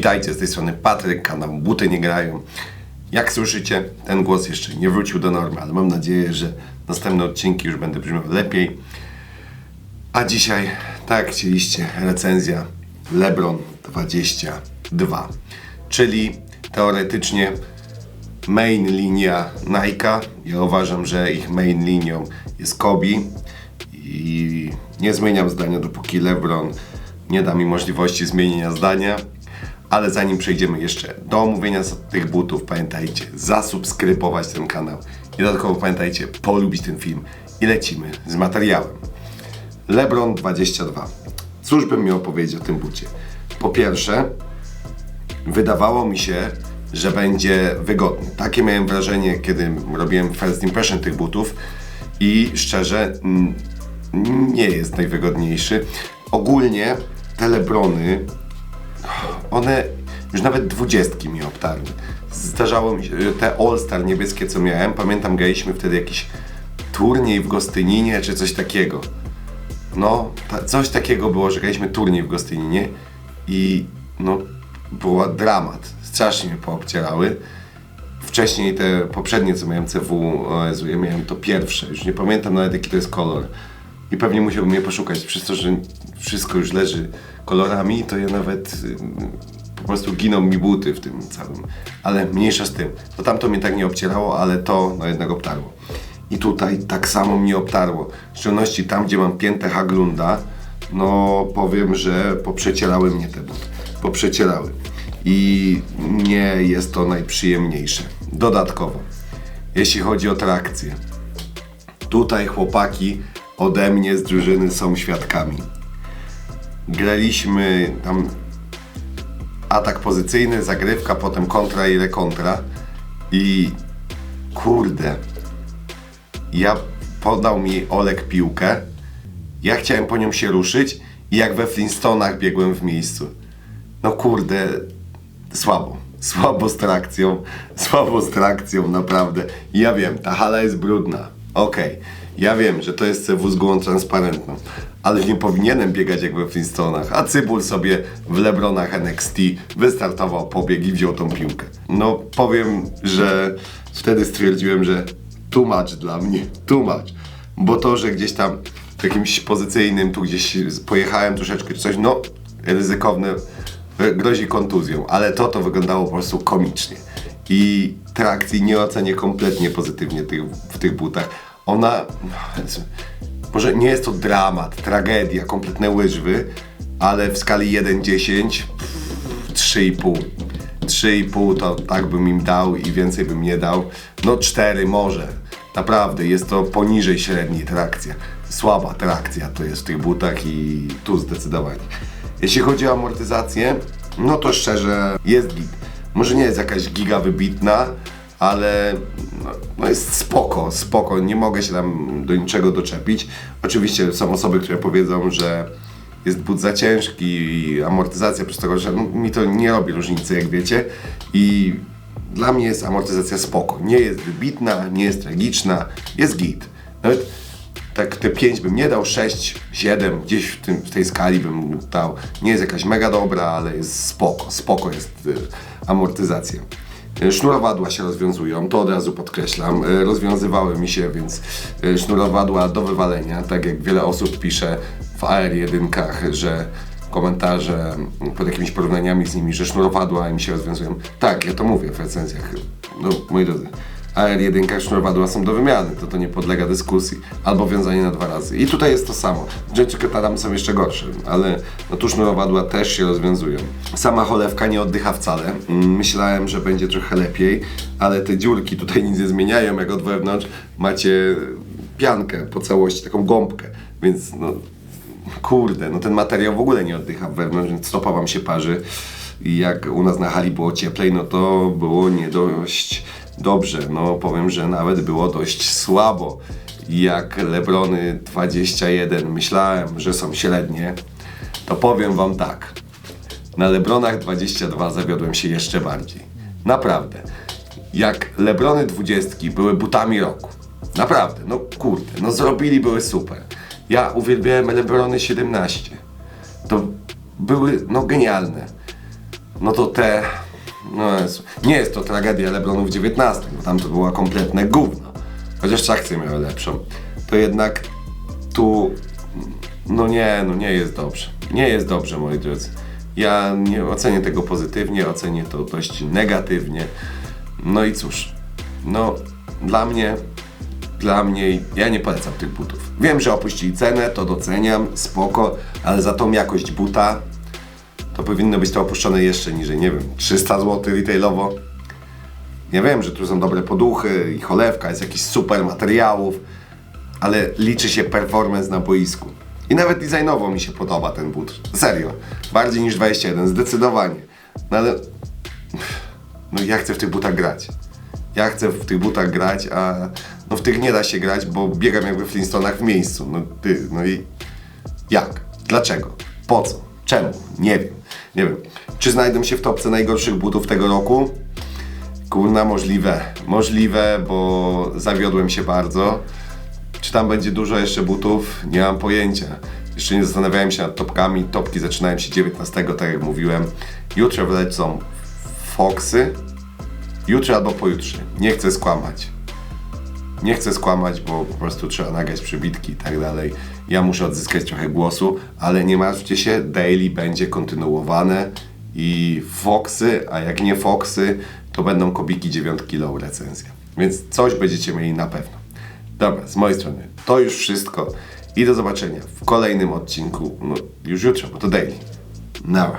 Witajcie, z tej strony Patryk, kanał Buty Nie Grają. Jak słyszycie, ten głos jeszcze nie wrócił do normy, ale mam nadzieję, że następne odcinki już będę brzmiał lepiej. A dzisiaj, tak jak chcieliście, recenzja LeBron 22, czyli teoretycznie main linia Nike'a. Ja uważam, że ich main linią jest Kobe i nie zmieniam zdania, dopóki LeBron nie da mi możliwości zmienienia zdania. Ale zanim przejdziemy jeszcze do omówienia tych butów, pamiętajcie zasubskrybować ten kanał i dodatkowo pamiętajcie polubić ten film i lecimy z materiałem. LeBron 22. Cóż bym miał powiedzieć o tym bucie? Po pierwsze, wydawało mi się, że będzie wygodny. Takie miałem wrażenie, kiedy robiłem first impression tych butów i szczerze nie jest najwygodniejszy. Ogólnie te Lebrony, one już nawet dwudziestki mi obtarły. Zdarzało mi się, te All-Star niebieskie co miałem, pamiętam graliśmy wtedy jakiś turniej w Gostyninie czy coś takiego. No, ta, coś takiego było, że graliśmy turniej w Gostyninie i no, była dramat. Strasznie mnie poobcierały. Wcześniej te poprzednie, co miałem CW, o Jezu, ja miałem to pierwsze. Już nie pamiętam nawet jaki to jest kolor. I pewnie musiałbym je poszukać. Przez to, że wszystko już leży kolorami, to ja nawet y, po prostu giną mi buty w tym całym. Ale mniejsza z tym. To tamto mnie tak nie obcierało, ale to no jednak obtarło. I tutaj tak samo mnie obtarło. W szczególności tam, gdzie mam piętę Haglunda, no powiem, że poprzecierały mnie te buty. Poprzecierały. I nie jest to najprzyjemniejsze. Dodatkowo, jeśli chodzi o trakcję, tutaj chłopaki ode mnie z drużyny są świadkami. Graliśmy tam atak pozycyjny, zagrywka, potem kontra i rekontra. I kurde, ja podał mi Olek piłkę, ja chciałem po nią się ruszyć i jak we Flintstonach biegłem w miejscu. No kurde, słabo. Słabo z trakcją, słabo z trakcją, naprawdę. Ja wiem, ta hala jest brudna. Okej, ja wiem, że to jest CW z głową transparentną, ale nie powinienem biegać jak we Flintstonach, a Cybul sobie w Lebronach NXT wystartował pobieg i wziął tą piłkę. No powiem, że wtedy stwierdziłem, że much dla mnie, much. Bo to, że gdzieś tam w jakimś pozycyjnym, tu gdzieś pojechałem troszeczkę czy coś, no ryzykowne, e, grozi kontuzją, ale to to wyglądało po prostu komicznie. I trakcji nie ocenię kompletnie pozytywnie tych, w tych butach. Ona, może nie jest to dramat, tragedia, kompletne łyżwy, ale w skali 1-10 3,5. 3,5 to tak bym im dał i więcej bym nie dał. No 4 może. Naprawdę, jest to poniżej średniej trakcja. Słaba trakcja to jest w tych butach i tu zdecydowanie. Jeśli chodzi o amortyzację, no to szczerze jest git. Może nie jest jakaś giga wybitna, ale no, jest spoko, spoko. Nie mogę się tam do niczego doczepić. Oczywiście są osoby, które powiedzą, że jest but za ciężki i amortyzacja przez tego, że no, mi to nie robi różnicy, jak wiecie. I dla mnie jest amortyzacja spoko. Nie jest wybitna, nie jest tragiczna, jest git. Nawet tak te 5 bym nie dał, 6, 7, gdzieś w, tym, w tej skali bym dał. Nie jest jakaś mega dobra, ale jest spoko. Spoko jest y, amortyzacja. Y, Sznurowadła się rozwiązują, to od razu podkreślam. Y, Rozwiązywały mi się, więc y, sznurowadła do wywalenia, tak jak wiele osób pisze w AR1, że komentarze pod jakimiś porównaniami z nimi, że sznurowadła im się rozwiązują. Tak, ja to mówię w recenzjach. No, moi drodzy, AR1 sznurowadła są do wymiany, to to nie podlega dyskusji. Albo wiązanie na dwa razy. I tutaj jest to samo. Rzeczy tam są jeszcze gorsze, ale no tu sznurowadła też się rozwiązują. Sama cholewka nie oddycha wcale. Mm, Myślałem, że będzie trochę lepiej, ale te dziurki tutaj nic nie zmieniają, jak od wewnątrz macie piankę po całości, taką gąbkę, więc no kurde, no ten materiał w ogóle nie oddycha wewnątrz, więc stopa wam się parzy. I jak u nas na hali było cieplej, no to było nie dość dobrze. No powiem, że nawet było dość słabo. Jak Lebrony 21 myślałem, że są średnie, to powiem wam tak. Na Lebronach 22 zawiodłem się jeszcze bardziej. Naprawdę. Jak Lebrony 20 były butami roku. Naprawdę, no kurde, no zrobili, były super. Ja uwielbiałem Lebrony 17. To były, no genialne. no to te, no nie jest to tragedia Lebronów 19, bo tam to była kompletne gówno. Chociaż trakcje miały lepszą. To jednak tu, no nie, no nie jest dobrze. Nie jest dobrze, moi drodzy. Ja nie ocenię tego pozytywnie, ocenię to dość negatywnie. No i cóż, no dla mnie, dla mnie, ja nie polecam tych butów. Wiem, że opuścili cenę, to doceniam, spoko, ale za tą jakość buta to powinno być to opuszczone jeszcze niżej, nie wiem, 300 zł retailowo. Ja wiem, że tu są dobre poduchy i cholewka, jest jakiś super materiałów, ale liczy się performance na boisku. I nawet designowo mi się podoba ten but. Serio. Bardziej niż 21, zdecydowanie. No ale... No ja chcę w tych butach grać. Ja chcę w tych butach grać, a no w tych nie da się grać, bo biegam jakby w Flintstonach w miejscu. No ty, no i jak? Dlaczego? Po co? Czemu? Nie wiem. Nie wiem. Czy znajdę się w topce najgorszych butów tego roku? Kurna, możliwe. Możliwe, bo zawiodłem się bardzo. Czy tam będzie dużo jeszcze butów? Nie mam pojęcia. Jeszcze nie zastanawiałem się nad topkami. Topki zaczynają się 19, tak jak mówiłem. Jutro wlecą Foxy. Jutro albo pojutrze. Nie chcę skłamać. Nie chcę skłamać, bo po prostu trzeba nagrać przybitki i tak dalej. Ja muszę odzyskać trochę głosu, ale nie martwcie się, daily będzie kontynuowane i Foxy, a jak nie Foxy, to będą kobiki 9 kg recenzja. Więc coś będziecie mieli na pewno. Dobra, z mojej strony to już wszystko i do zobaczenia w kolejnym odcinku, no już jutro, bo to daily. Nara.